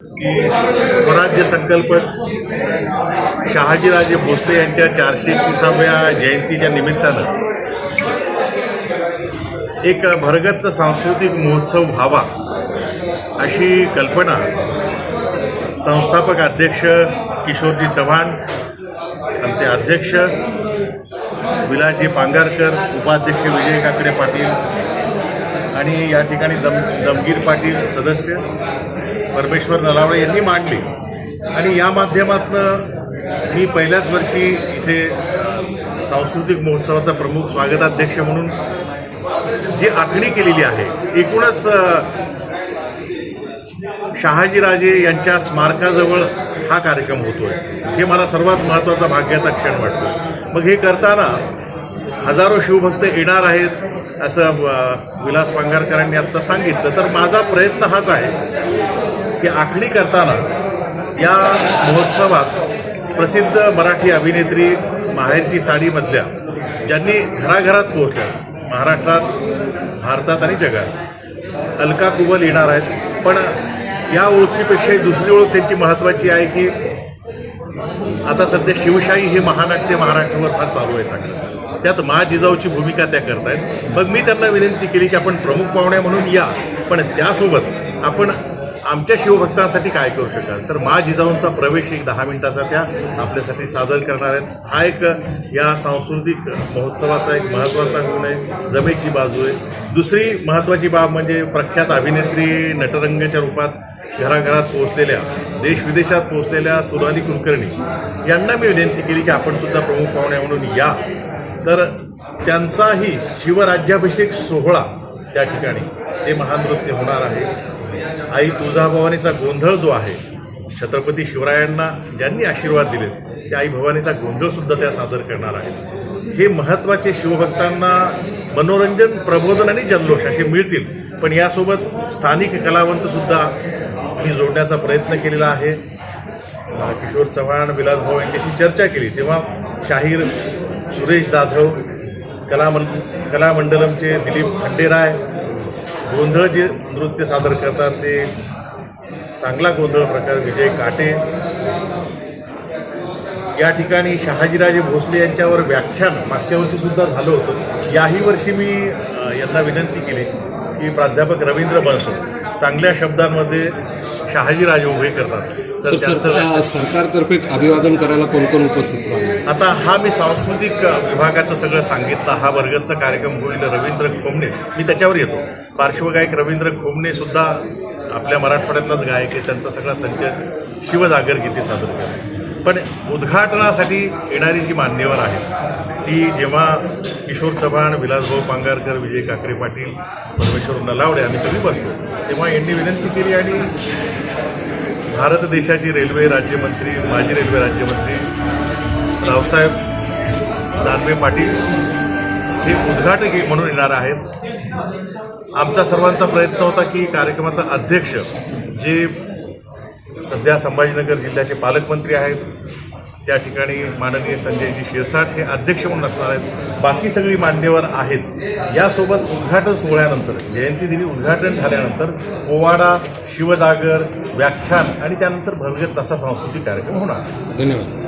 की स्वराज्य संकल्प शहाजीराजे भोसले यांच्या चारशे एकविसाव्या जयंतीच्या निमित्तानं एक भरगच्च सांस्कृतिक महोत्सव व्हावा अशी कल्पना संस्थापक अध्यक्ष किशोरजी चव्हाण आमचे अध्यक्ष विलासजी पांगारकर उपाध्यक्ष विजय काकडे पाटील आणि या ठिकाणी दम दमगीर पाटील सदस्य परमेश्वर नलावडे यांनी मांडली. आणि या माध्यमातनं मी पहिल्याच वर्षी इथे सांस्कृतिक महोत्सवाचा प्रमुख स्वागताध्यक्ष म्हणून जी आखणी केलेली आहे एकूणच शहाजीराजे यांच्या स्मारकाजवळ हा कार्यक्रम होतोय. हे मला सर्वात महत्त्वाचा भाग्याचा क्षण वाटतो. मग हे करताना हजारो शिवभक्त येणार आहेत असं विलास पांगारकरांनी आत्ता सांगितलं. तर माझा प्रयत्न हाच आहे की आखणी करताना या महोत्सवात प्रसिद्ध मराठी अभिनेत्री माहेरची साडीमधल्या ज्यांनी घराघरात पोहोचल्या महाराष्ट्रात भारतात आणि जगात. अलका कुबल येणार आहेत. पण या ओळखीपेक्षा दुसरी ओळख त्यांची महत्त्वाची आहे की आता सध्या शिवशाही हे महानाट्य महाराष्ट्रावर फार चालू आहे चांगलं त्यात मा जिजाऊची भूमिका त्या करतायत. मग मी त्यांना विनंती केली की आपण प्रमुख पाहुण्या म्हणून या. पण त्यासोबत आपण आमच्या शिवभक्तांसाठी काय करू शकाल? तर मा जिजाऊंचा प्रवेश एक दहा मिनिटाचा त्या आपल्यासाठी सादर करणार आहेत. हा एक या सांस्कृतिक महोत्सवाचा एक महत्त्वाचा गुण आहे. जमेची बाजू आहे. दुसरी महत्त्वाची बाब म्हणजे प्रख्यात अभिनेत्री नटरंगाच्या रूपात घराघरात पोहोचलेल्या देश विदेशात पोहोचलेल्या सोनाली कुलकर्णी यांना मी विनंती केली की आपण सुद्धा प्रमुख पाहुणे म्हणून या. तर त्यांचाही शिवराज्याभिषेक सोहळा त्या ठिकाणी. ते महानृत्य होणार आहे. आई तुळजाभवानीचा गोंधळ जो आहे छत्रपती शिवरायांना ज्यांनी आशीर्वाद दिले त्या आई भवानीचा गोंधळ सुद्धा त्या सादर करणार आहेत. हे महत्त्वाचे शिवभक्तांना मनोरंजन प्रबोधन आणि जल्लोष असे मिळतील. पण यासोबत स्थानिक कलावंत सुद्धा मी जोडण्याचा प्रयत्न केलेला आहे. किशोर चव्हाण विलास भाऊ यांच्याशी चर्चा केली. तेव्हा शाहीर सुरेश जाधव कलामं कलामंडलमचे दिलीप खंडेराय गोंधळ जे नृत्य सादर करतात ते चांगला गोंधळ प्रकार विजय काटे. या ठिकाणी शहाजीराजे भोसले यांच्यावर व्याख्यान मागच्या वर्षीसुद्धा झालं होतं. याही वर्षी मी यांना विनंती केली की प्राध्यापक रवींद्र बनसो चांगल्या शब्दांमध्ये शहाजीराजे उभे करतात. तर सर त्यांचं सर सरकारतर्फे अभिवादन करायला कोण कोण उपस्थित राहणार? आता हा मी सांस्कृतिक विभागाचं सगळं सांगितलं. हा वर्गाचा कार्यक्रम होईल. रवींद्र खोमणे मी त्याच्यावर येतो. पार्श्वगायक रवींद्र खोमणे सुद्धा आपल्या मराठवाड्यातलाच गायक आहे. त्यांचा सगळा संच शिवजागर गीते सादर करतो पण उद्घाटनासाठी येणारी जी मान्यवर आहेत ती जेव्हा किशोर चव्हाण विलासभाऊ पांगारकर विजय काकडे पाटील परमेश्वर नलावडे आम्ही सगळी बसलो तेव्हा यांनी विनंती केली आणि भारत देशाची रेल्वे राज्यमंत्री माजी रेल्वे राज्यमंत्री रावसाहेब दानवे पाटील हे उद्घाटक म्हणून येणार आहेत. आमचा सर्वांचा प्रयत्न होता की कार्यक्रमाचा अध्यक्ष जे सध्या संभाजीनगर जिल्ह्याचे पालकमंत्री आहेत. त्या ठिकाणी माननीय संजयजी शिरसाट हे अध्यक्ष म्हणून असणार आहेत. बाकी सगळी मान्यवर आहेत. यासोबत उद्घाटन सोहळ्यानंतर जयंती दिनी उद्घाटन झाल्यानंतर पोवाडा शिवजागर व्याख्यान आणि त्यानंतर भरगत असा सांस्कृतिक कार्यक्रम होणार. धन्यवाद.